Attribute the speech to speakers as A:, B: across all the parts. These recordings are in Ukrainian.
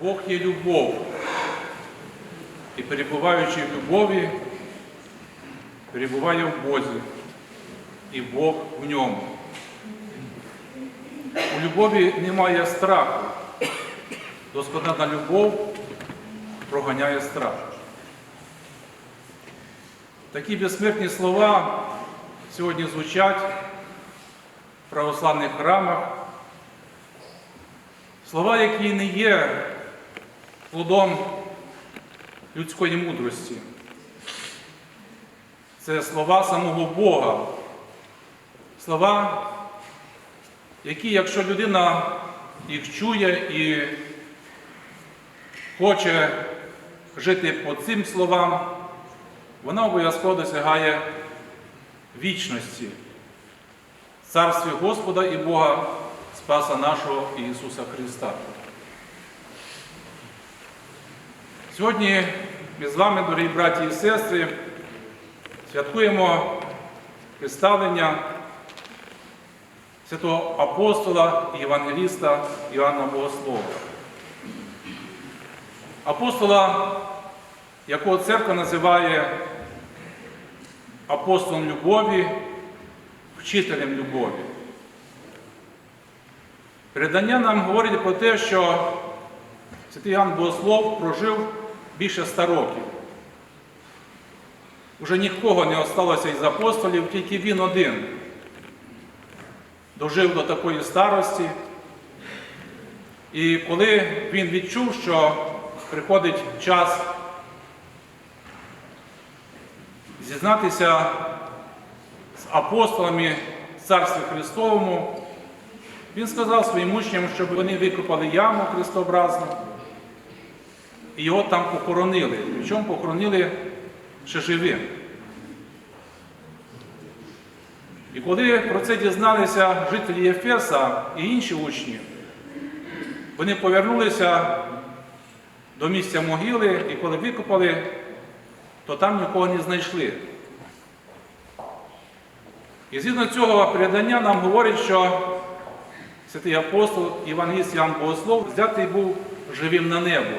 A: Бог є любов. І перебуваючи в любові, перебуває в Бозі, і Бог в ньому. У любові немає страху. Доскональна любов проганяє страх. Такі безсмертні слова сьогодні звучать в православних храмах. Слова, які не є плодом людської мудрості. Це слова самого Бога. Слова, які, якщо людина їх чує і хоче жити по цим словам, вона обов'язково досягає вічності, царстві Господа і Бога, Спаса нашого Ісуса Христа. Сьогодні ми з вами, дорогі браті і сестри, святкуємо представлення святого апостола і євангеліста Іоанна Богослова. Апостола, якого церква називає апостолом любові, вчителем любові. Передання нам говорить про те, що святий Іоанн Богослов прожив більше ста років. Уже нікого не осталося із апостолів, тільки він один. Дожив до такої старості. І коли він відчув, що приходить час зізнатися з апостолами Царстві Христовому, він сказав своїм учням, щоб вони викопали яму христообразну його там похоронили. Причому похоронили ще живим. І коли про це дізналися жителі Єфеса і інші учні, вони повернулися до місця могили, і коли викопали, то там нікого не знайшли. І згідно цього передання нам говорить, що святий апостол Івангеліст Ян Богослов взятий був живим на небо.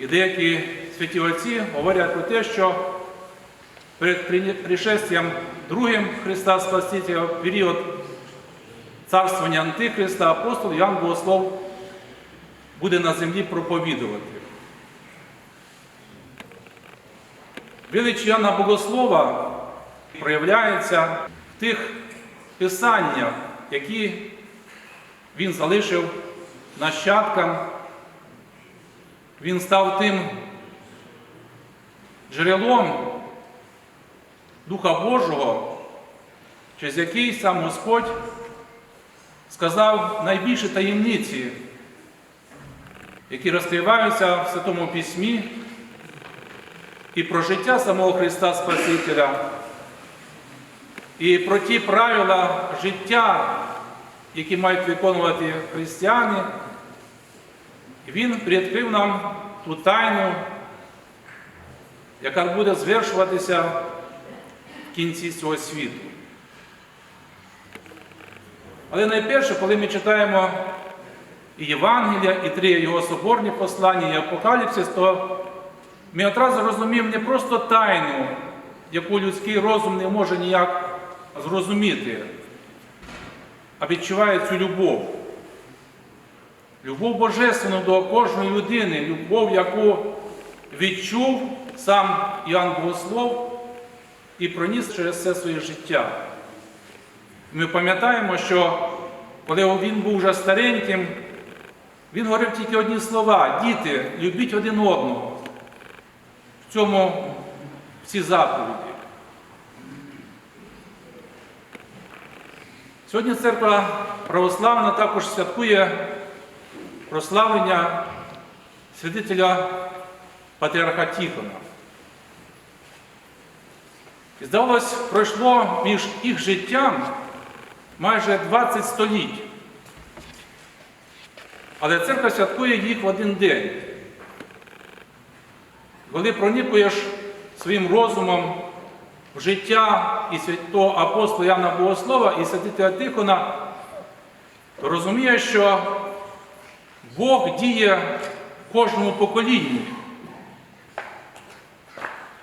A: І деякі святі отці говорять про те, що перед пришестям другим Христа Спасителя в період царствування Антихриста апостол Ян Богослов буде на землі проповідувати. Велич Яна Богослова проявляється в тих писаннях, які він залишив нащадкам. Він став тим джерелом Духа Божого, через який сам Господь сказав найбільші таємниці, які розкриваються в Святому Письмі і про життя самого Христа Спасителя, і про ті правила життя, які мають виконувати християни. Він відкрив нам ту тайну, яка буде звершуватися в кінці цього світу. Але найперше, коли ми читаємо і Євангелія, і три його соборні послання, і Апокаліпсис, то ми одразу розуміємо не просто тайну, яку людський розум не може ніяк зрозуміти, а відчуває цю любов. Любов Божественну до кожної людини, любов, яку відчув сам Іоанн Богослов і проніс через все своє життя. Ми пам'ятаємо, що коли він був вже стареньким, він говорив тільки одні слова: діти, любіть один одного. В цьому всі заповіді. Сьогодні церква православна також святкує прославлення святителя Патріарха Тихона. І здавалось, пройшло між їх життям майже 20 століть. Але церква святкує їх в один день. Коли проникуєш своїм розумом в життя і святого апостола Яна Богослова і святителя Тихона, то розумієш, що Бог діє в кожному поколінні.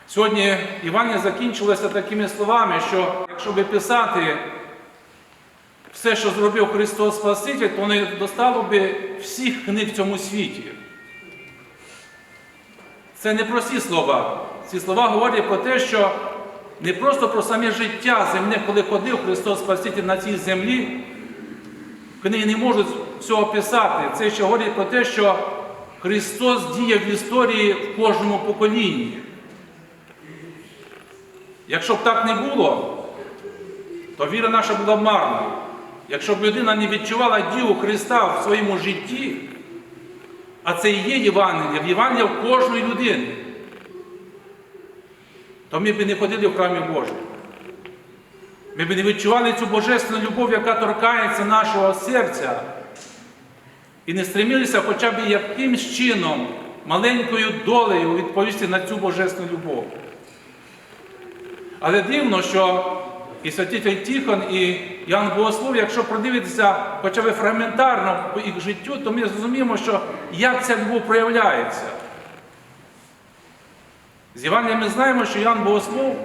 A: Сьогодні Івання закінчилося такими словами, що якщо би писати все, що зробив Христос Спаситель, то не достало би всіх книг в цьому світі. Це не прості слова. Ці слова говорять про те, що не просто про саме життя земне, коли ходив Христос Спаситель на цій землі, книги не можуть всього писати. Це ще говорить про те, що Христос діє в історії в кожному поколінні. Якщо б так не було, то віра наша була б марною. Якщо б людина не відчувала дію Христа в своєму житті, а це і є Євангелія, Євангелія в кожної людини, то ми б не ходили в храмі Божому. Ми б не відчували цю божественну любов, яка торкається нашого серця, і не стремилися хоча б якимсь чином, маленькою долею відповісти на цю божественну любов. Але дивно, що і святитель Тихон, і Ян Богослов, якщо продивитися хоча б фрагментарно по їх життю, то ми зрозуміємо, що як ця любов проявляється. З Євангелія ми знаємо, що Ян Богослов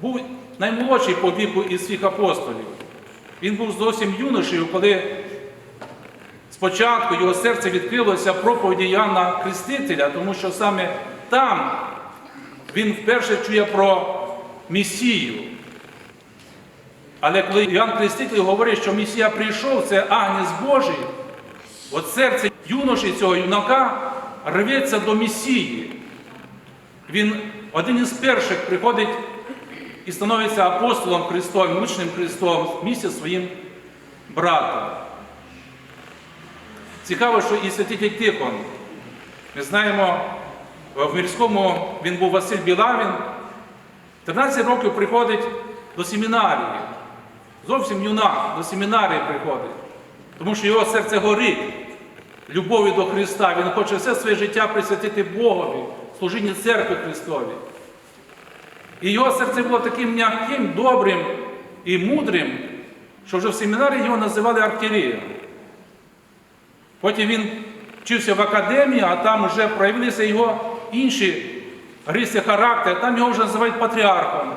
A: був наймолодший по віку із всіх апостолів. Він був зовсім юношею, коли спочатку його серце відкрилося проповіді Яна Хрестителя, тому що саме там він вперше чує про Месію. Але коли Іоанн Хреститель говорить, що Месія прийшов, це Агнець Божий, от серце юноші цього юнака рветься до Месії. Він один із перших приходить і становиться апостолом Христовим, учнем Христовим місці своїм братом. Цікаво, що і святитель Тихон. Ми знаємо, в Мірському він був Василь Білавін. 13 років приходить до семінарії. Зовсім юнак до семінарії приходить. Тому що його серце горить любов'ю до Христа. Він хоче все своє життя присвятити Богові, служінні церкви Христові. І його серце було таким м'яким, добрим і мудрим, що вже в семінарії його називали архієреєм. Потім він вчився в академії, а там вже проявилися його інші риси характеру, там його вже називають патріархом.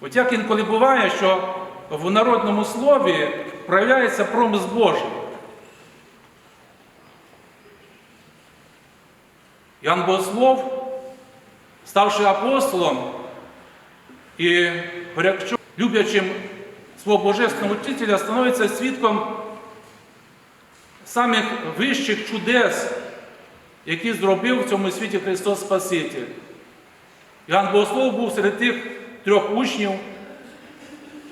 A: От як інколи буває, що в народному слові проявляється промис Божий. Ян Богослов, ставши апостолом і люблячим свого божественного вчителя, становиться свідком самих вищих чудес, які зробив в цьому світі Христос Спаситель. Іоанн Богослов був серед тих трьох учнів,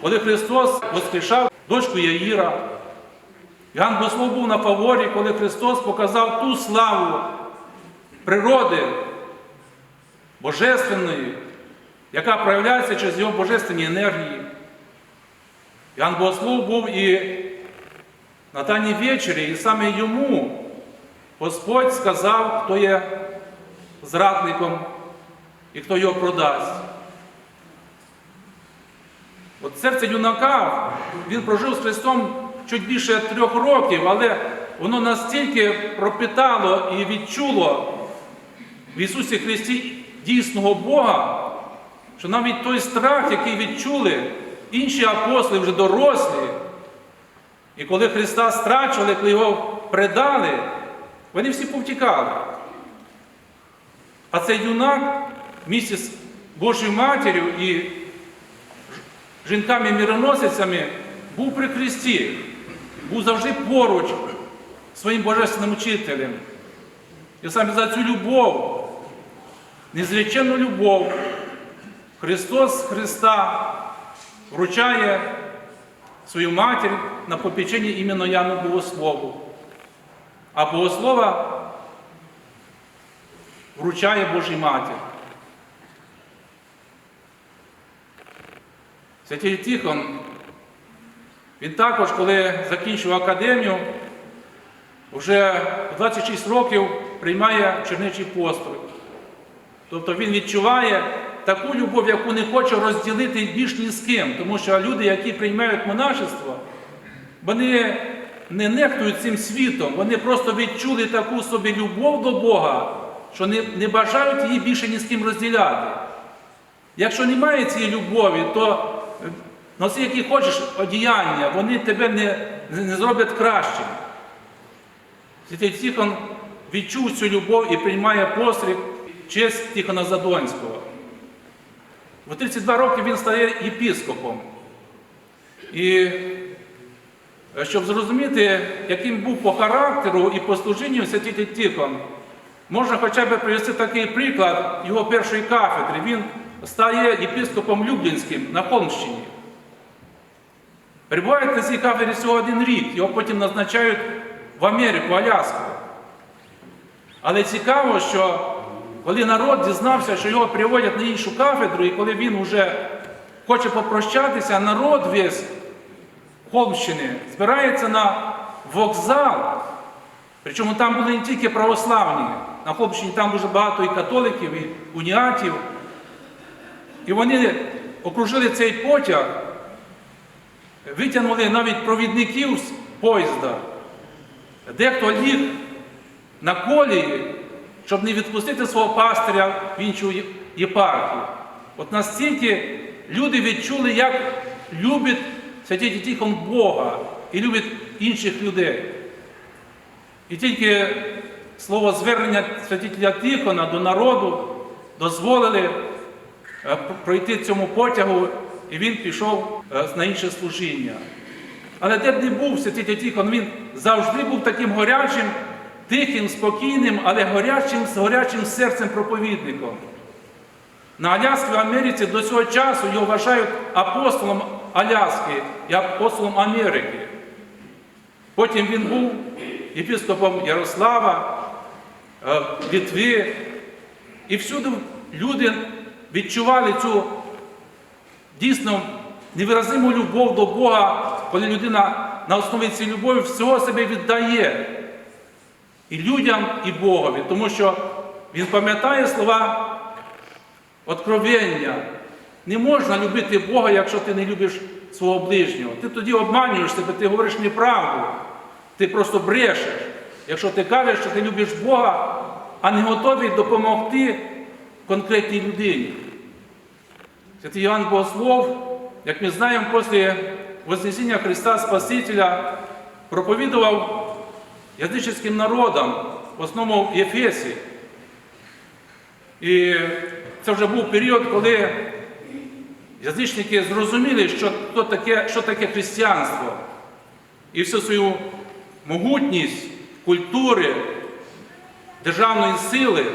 A: коли Христос воскрешав дочку Яїра. Іоанн Богослов був на фаворі, коли Христос показав ту славу природи божественної, яка проявляється через його божественні енергії. Іоанн Богослов був і на Тані вечері, і саме йому Господь сказав, хто є зрадником і хто його продасть. От серце юнака, він прожив з Христом чуть більше трьох років, але воно настільки пропитало і відчуло в Ісусі Христі дійсного Бога, що навіть той страх, який відчули інші апостоли вже дорослі, і коли Христа страчували, коли його предали, вони всі повтікали. А цей юнак місті з Божою матір'ю і жінками-міроносицями був при Христі, був завжди поруч своїм божественним учителем. І саме за цю любов, незреченну любов, Христос Христа вручає свою матір на попечення іменно Яну Богослову. А Богослова вручає Божій Матір. Святий Тихон, він також, коли закінчив академію, вже 26 років приймає черничий пострій. Тобто він відчуває таку любов, яку не хоче розділити більш ні з ким. Тому що люди, які приймають монашество, вони не нехтують цим світом, вони просто відчули таку собі любов до Бога, що не, не бажають її більше ні з ким розділяти. Якщо немає цієї любові, то е, носи, які хочеш одіяння, вони тебе не, не, зроблять кращим. Святий Тихон відчув цю любов і приймає постриг в честь Тихона Задонського. В 32 роки він стає єпіскопом. І е, щоб зрозуміти, яким був по характеру і по служінню святитель Тихон, можна хоча б привести такий приклад його першої кафедри. Він стає єпископом Люблінським на Холмщині. Перебуває на цій кафедрі всього один рік, його потім назначають в Америку, Аляску. Але цікаво, що коли народ дізнався, що його приводять на іншу кафедру, і коли він вже хоче попрощатися, народ весь Холмщини збирається на вокзал. Причому там були не тільки православні, на Холмщині там дуже багато і католиків, і уніатів. І вони окружили цей потяг, витягнули навіть провідників з поїзда. Дехто ліг на колії, щоб не відпустити свого пастиря в іншу єпархію. От настільки люди відчули, як любить святий Тихон Бога і любить інших людей. І тільки слово звернення святителя Тихона до народу дозволили е, пройти цьому потягу, і він пішов е, на інше служіння. Але де б не був святитель Тихон, він завжди був таким горячим, тихим, спокійним, але горячим, з горячим серцем проповідником. На Аляскі в Америці до цього часу його вважають апостолом Аляски і апостолом Америки. Потім він був єпископом Ярослава, е, Літви. І всюди люди відчували цю дійсно невиразиму любов до Бога, коли людина на основі цієї любові всього себе віддає і людям, і Богові, тому що він пам'ятає слова откровення. Не можна любити Бога, якщо ти не любиш свого ближнього. Ти тоді обманюєш себе, ти говориш неправду, ти просто брешеш. Якщо ти кажеш, що ти любиш Бога, а не готовий допомогти конкретній людині. Святий Іоанн Богослов, як ми знаємо, після Вознесіння Христа Спасителя проповідував язичницьким народам, в основному в Єфесі. І це вже був період, коли язичники зрозуміли, що, таке, що таке християнство. І всю свою могутність культури, державної сили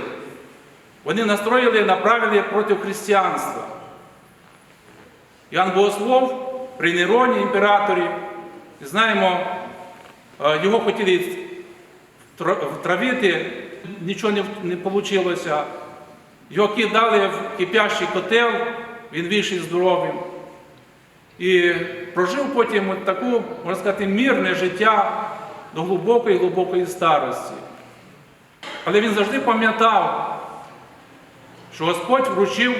A: вони настроїли, направили проти християнства. Іоанн Богослов при Нероні імператорі, знаємо, е, його хотіли втравити, нічого не, вийшло. Його кидали в кипящий котел, він вийшов здоровим. І прожив потім от таку, можна сказати, мирне життя до глибокої глибокої старості. Але він завжди пам'ятав, що Господь вручив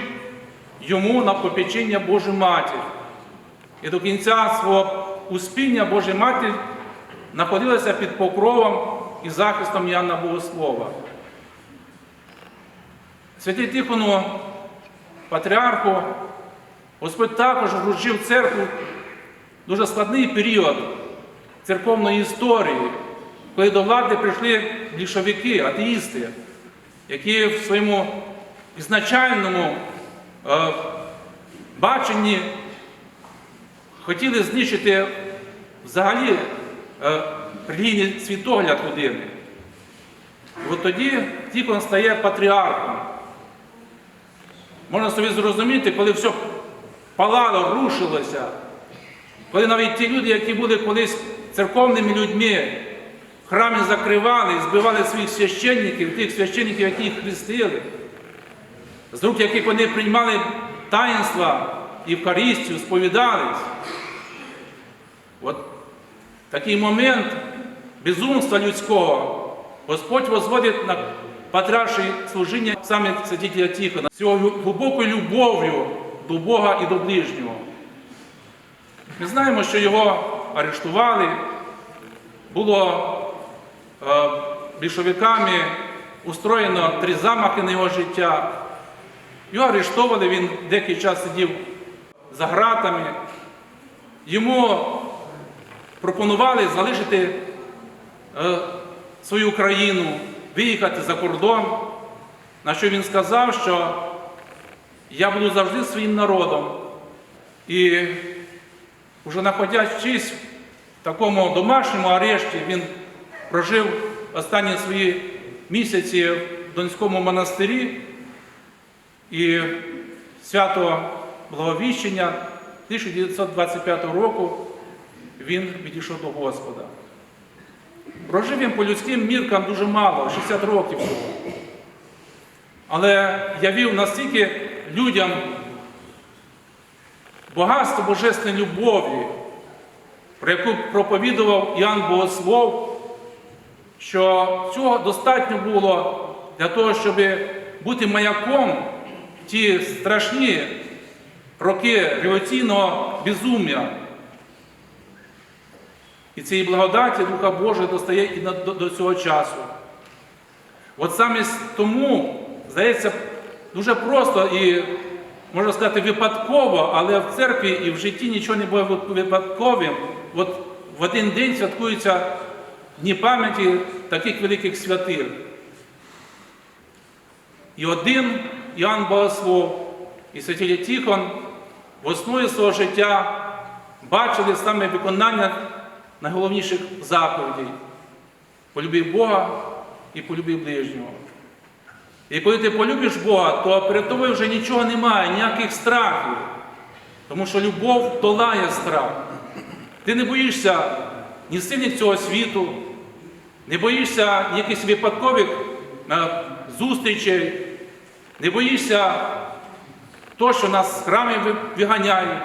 A: йому на попечення Божу Матір. І до кінця свого успіння Божа Матір знаходилася під покровом і захистом Яна Богослова. Святий Тихону, патріарху, Господь також вручив церкву дуже складний період церковної історії, коли до влади прийшли більшовики, атеїсти, які в своєму ізначальному е, баченні хотіли знищити взагалі е, релігійний світогляд людини. От тоді Тихон стає патріархом. Можна собі зрозуміти, коли все палало, рушилося, коли навіть ті люди, які були колись церковними людьми, храми закривали, збивали своїх священників, тих священників, які їх хрестили, з рук яких вони приймали таїнства Євхаристію, сповідались. От такий момент безумства людського Господь возводить на патріарші служіння саме святителя Тихона, з цього глибокою любов'ю до Бога і до ближнього. Ми знаємо, що його арештували, було е, більшовиками устроєно три замахи на його життя. Його арештовали, він деякий час сидів за ґратами. Йому пропонували залишити свою країну, виїхати за кордон. На що він сказав, що я буду завжди своїм народом. І вже знаходячись в такому домашньому арешті, він прожив останні свої місяці в Донському монастирі і свято Благовіщення 1925 року він відійшов до Господа. Прожив він по людським міркам дуже мало, 60 років. Але явив настільки людям багатство божественної любові, про яку проповідував Іоанн Богослов, що цього достатньо було для того, щоб бути маяком ті страшні роки революційного безум'я. І цієї благодаті Духа Божого достає і до, цього часу. От саме тому, здається, дуже просто і, можна сказати, випадково, але в церкві і в житті нічого не було випадковим. От в один день святкуються дні пам'яті таких великих святих. І один Іоанн Богослов і святитель Тихон в основі свого життя бачили саме виконання найголовніших заповідей. Полюбив Бога і полюбив ближнього. І коли ти полюбиш Бога, то перед тобою вже нічого немає, ніяких страхів. Тому що любов долає страх. Ти не боїшся ні сильних цього світу, не боїшся якихось випадкових е, зустрічей, не боїшся того, що нас з храмів виганяють.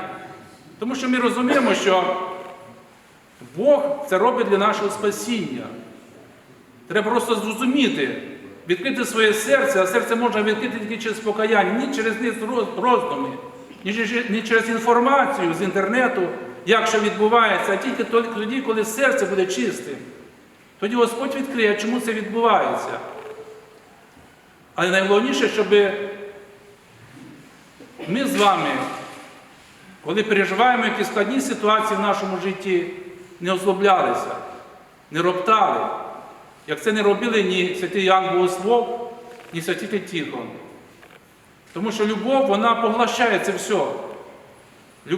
A: Тому що ми розуміємо, що Бог це робить для нашого спасіння. Треба просто зрозуміти, відкрити своє серце, а серце можна відкрити тільки через покаяння, не через роздуми, не через- інформацію з інтернету, як що відбувається, а тільки тоді, коли серце буде чистим. Тоді Господь відкриє, чому це відбувається. Але найголовніше, щоб ми з вами, коли переживаємо якісь складні ситуації в нашому житті, не озлоблялися, не роптали, як це не робили ні святий Ян Богослов, ні святитель Тихон. Тому що любов, вона поглощає це все.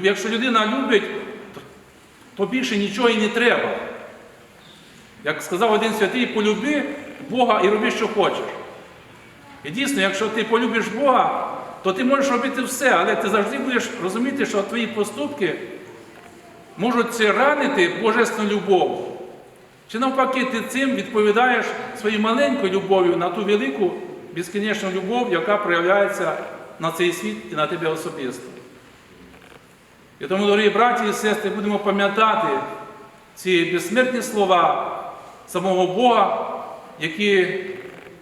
A: Якщо людина любить, то більше нічого і не треба. Як сказав один святий, полюби Бога і роби, що хочеш. І дійсно, якщо ти полюбиш Бога, то ти можеш робити все, але ти завжди будеш розуміти, що твої поступки можуть це ранити божественну любов. Чи навпаки, ти цим відповідаєш своєю маленькою любов'ю на ту велику безкінечну любов, яка проявляється на цей світ і на тебе особисто. І тому, дорогі браті і сестри, будемо пам'ятати ці безсмертні слова самого Бога, які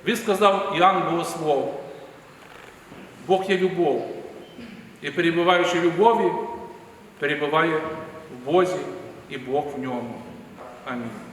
A: висказав Іоанн Богослов. Бог є любов. І перебуваючи в любові, перебуває Бозі і Бог в ньому. Амінь.